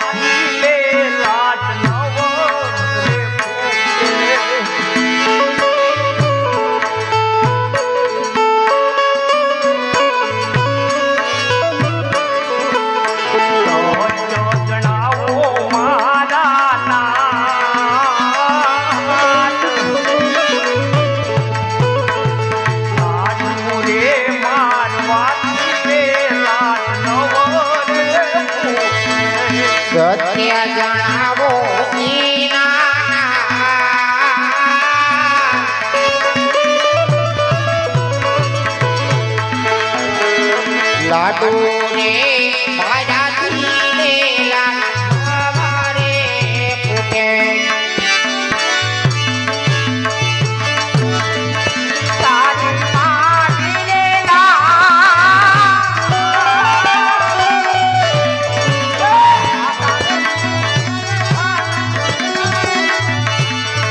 Thank. જણાવો દીના લાડુ ને મારાથી